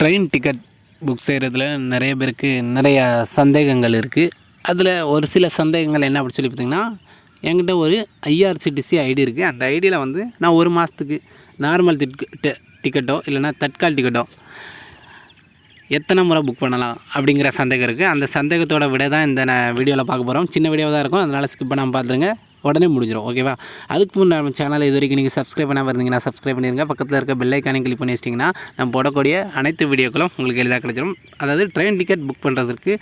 Train ticket book செய்கிறதுல நிறைய பேருக்கு நிறைய சந்தேகங்கள் இருக்குது அதில் ஒரு சில சந்தேகங்கள் என்ன அப்படி சொல்லி பார்த்தீங்கன்னா என்கிட்ட ஒரு ஐஆர்சிடிசி ஐடி இருக்குது அந்த ஐடியில் வந்து நான் ஒரு மாதத்துக்கு நார்மல் டிக் டிக்கெட்டோ இல்லைன்னா தட்கால் டிக்கெட்டோ எத்தனை முறை புக் பண்ணலாம் அப்படிங்கிற சந்தேகம் இருக்குது அந்த சந்தேகத்தோட விட தான் இந்த வீடியோவில் பார்க்க போகிறோம் சின்ன வீடியோவாக தான் இருக்கும். அதனால் ஸ்கிப் பண்ணாமல் பார்த்துருங்க உடனே முடிஞ்சிடும் ஓகேவா அதுக்கு முன்னே நம்ம சேனலை இது வரைக்கும் நீங்கள் சப்ஸ்கிரைப் பண்ணாமல் இருந்தீங்கன்னா சப்ஸ்கிரைப் பண்ணிடுங்க பக்கத்தில் இருக்க பெல்லைக்கானே கிளிக் பண்ணி வச்சிட்டிங்கன்னா நம்ம போடக்கூடிய அனைத்து வீடியோக்களும் உங்களுக்கு எளிதாக கிடைச்சிடும் அதாவது ட்ரெயின் டிக்கெட் புக் பண்ணுறதுக்கு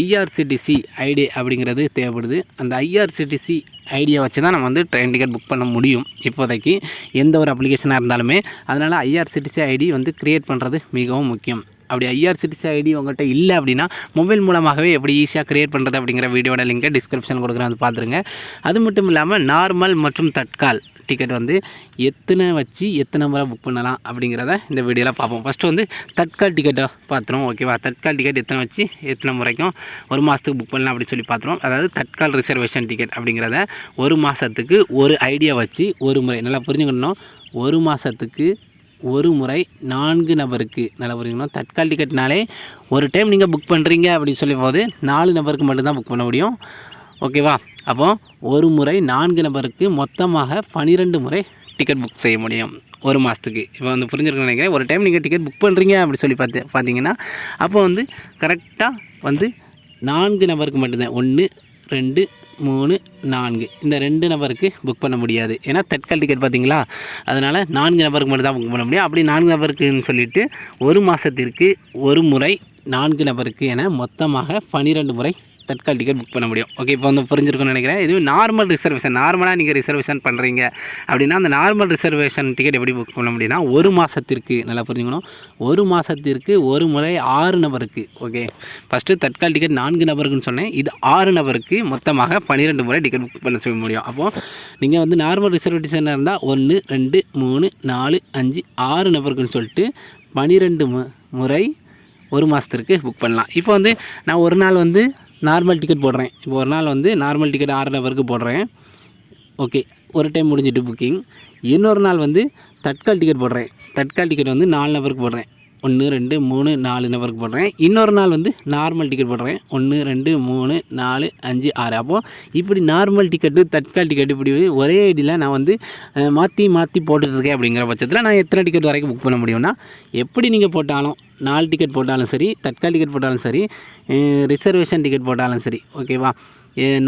ஐஆர்சிடிசி ஐடி அப்படிங்கிறது தேவைப்படுது. அந்த ஐஆர்சிடிசி ஐடியா வச்சு தான் நம்ம வந்து ட்ரெயின் டிக்கெட் புக் பண்ண முடியும் இப்போதைக்கு. எந்த ஒரு அப்ளிகேஷனாக இருந்தாலுமே அதனால் ஐஆர்சிடிசி ஐடி வந்து க்ரியேட் பண்ணுறது மிகவும் முக்கியம். அப்படி ஐஆர்சிடிசி ஐடி உங்கள்கிட்ட இல்லை அப்படின்னா மொபைல் மூலமாகவே எப்படி ஈஸியாக க்ரியேட் பண்ணுறது அப்படிங்கிற வீடியோட லிங்கை டிஸ்கிரிப்ஷன் கொடுக்குறேன். வந்து பார்த்துருங்க. அது மட்டும் இல்லாமல் நார்மல் மற்றும் தட்கால் டிக்கெட் வந்து எத்தனை வச்சு எத்தனை முறை புக் பண்ணலாம் அப்படிங்கிறத இந்த வீடியோவில் பார்ப்போம். ஃபஸ்ட்டு வந்து தட்கால் டிக்கெட்டை பார்த்துருவோம் ஓகேவா தட்கால் டிக்கெட் எத்தனை வச்சு எத்தனை முறைக்கும் ஒரு மாதத்துக்கு புக் பண்ணலாம் அப்படின்னு சொல்லி பார்த்துருவோம். அதாவது தட்கால் ரிசர்வேஷன் டிக்கெட் அப்படிங்கிறத ஒரு மாதத்துக்கு ஒரு ஐடியா வச்சு ஒரு முறை நல்லா புரிஞ்சுக்கணும். ஒரு மாதத்துக்கு ஒரு முறை நான்கு நபருக்கு நல்லா புரிஞ்சுக்கணும் தட்கால் டிக்கெட்னாலே ஒரு டைம் நீங்கள் புக் பண்ணுறீங்க அப்படின்னு சொல்லி போது நாலு நபருக்கு மட்டும்தான் புக் பண்ண முடியும். ஓகேவா அப்போ ஒரு முறை நான்கு நபருக்கு மொத்தமாக பன்னிரெண்டு முறை டிக்கெட் புக் செய்ய முடியும். ஒரு மாதத்துக்கு இப்போ வந்து புரிஞ்சிருக்கேன் நினைக்கிறேன். ஒரு டைம் நீங்கள் டிக்கெட் புக் பண்ணுறீங்க அப்படி சொல்லி பார்த்து பார்த்தீங்கன்னா அப்போ வந்து கரெக்டாக வந்து நான்கு நபருக்கு மட்டும்தான். ஒன்று ரெண்டு மூணு நான்கு. இந்த ரெண்டு நபருக்கு புக் பண்ண முடியாது. ஏன்னா தட்கல் டிக்கெட் பார்த்தீங்களா? அதனால் நான்கு நபருக்கு மட்டும் தான் புக் பண்ண முடியும். அப்படி நான்கு நபருக்குன்னு சொல்லிட்டு ஒரு மாதத்திற்கு ஒரு முறை நான்கு நபருக்கு என மொத்தமாக பன்னிரெண்டு முறை தட்கால் டிக்கெட் புக் பண்ண முடியும். ஓகே இப்போ வந்து புரிஞ்சிருக்கும்னு நினைக்கிறேன். இது நார்மல் ரிசர்வேஷன் நார்மலாக நீங்கள் ரிசர்வேஷன் பண்ணுறீங்க அப்படின்னா அந்த நார்மல் ரிசர்வேஷன் டிக்கெட் எப்படி புக் பண்ண முடியும்னா ஒரு மாதத்திற்கு நல்லா புரிஞ்சுக்கணும். ஒரு மாதத்திற்கு ஒரு முறை ஆறு நபருக்கு ஓகே ஃபஸ்ட்டு தட்கால் டிக்கெட் நான்கு நபருக்குன்னு சொன்னேன். இது ஆறு நபருக்கு மொத்தமாக பன்னிரெண்டு முறை டிக்கெட் புக் பண்ண செய்ய முடியும். அப்போது நீங்கள் வந்து நார்மல் ரிசர்வேஷனாக இருந்தால் ஒன்று ரெண்டு மூணு நாலு அஞ்சு ஆறு நபருக்குன்னு சொல்லிட்டு பன்னிரெண்டு மு முறை ஒரு மாதத்திற்கு புக் பண்ணலாம். இப்போ வந்து நான் ஒரு நாள் வந்து நார்மல் டிக்கெட் போடுறேன். இப்போ ஒரு நாள் வந்து நார்மல் டிக்கெட் ஆறு நபருக்கு போடுறேன். ஓகே ஒரு டைம் முடிஞ்சிட்டு புக்கிங் இன்னொரு நாள் வந்து தட்கால் டிக்கெட் போடுறேன். தட்கால் டிக்கெட் வந்து நாலு நபருக்கு போடுறேன். ஒன்று ரெண்டு மூணு நாலு நபருக்கு போடுறேன். இன்னொரு நாள் வந்து நார்மல் டிக்கெட் போடுறேன். ஒன்று ரெண்டு மூணு நாலு அஞ்சு ஆறு. அப்போது இப்படி நார்மல் டிக்கெட்டு தட்கால் டிக்கெட் இப்படி ஒரே ஐடியில் நான் வந்து மாற்றி மாற்றி போட்டுட்ருக்கேன் அப்படிங்கிற பட்சத்தில் நான் எத்தனை டிக்கெட் வரைக்கும் புக் பண்ண முடியும்னா எப்படி நீங்கள் போட்டாலும் நாலு டிக்கெட் போட்டாலும் சரி தட்கால் டிக்கெட் போட்டாலும் சரி ரிசர்வேஷன் டிக்கெட் போட்டாலும் சரி ஓகேவா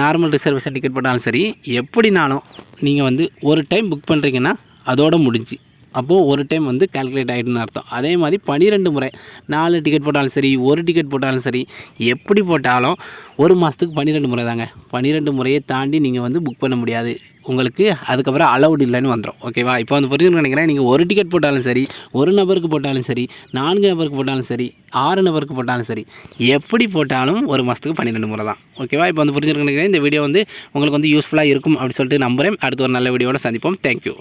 நார்மல் ரிசர்வேஷன் டிக்கெட் போட்டாலும் சரி எப்படினாலும் நீங்கள் வந்து ஒரு டைம் புக் பண்ணுறீங்கன்னா அதோட முடிஞ்சு. அப்போது ஒரு டைம் வந்து கால்குலேட் ஆகிடுன்னு அர்த்தம். அதே மாதிரி பன்னிரெண்டு முறை நாலு டிக்கெட் போட்டாலும் சரி ஒரு டிக்கெட் போட்டாலும் சரி எப்படி போட்டாலும் ஒரு மாதத்துக்கு பன்னிரெண்டு முறை தாங்க. பன்னிரெண்டு முறையை தாண்டி நீங்கள் வந்து புக் பண்ண முடியாது. உங்களுக்கு அதுக்கப்புறம் அலௌட் இல்லைன்னு வந்துடும் ஓகேவா இப்போ வந்து புரிஞ்சு நினைக்கிறேன் நீங்கள் ஒரு டிக்கெட் போட்டாலும் சரி ஒரு நபருக்கு போட்டாலும் சரி நான்கு நபருக்கு போட்டாலும் சரி ஆறு நபருக்கு போட்டாலும் சரி எப்படி போட்டாலும் ஒரு மாதத்துக்கு பன்னிரெண்டு முறை தான். ஓகேவா இப்போ வந்து புரிஞ்சு நினைக்கிறேன் இந்த வீடியோ வந்து உங்களுக்கு வந்து யூஸ்ஃபுல்லாக இருக்கும் அப்படின்னு சொல்லிட்டு நம்புகிறேன் அடுத்து ஒரு நல்ல வீடியோட சந்திப்போம். தேங்க்யூ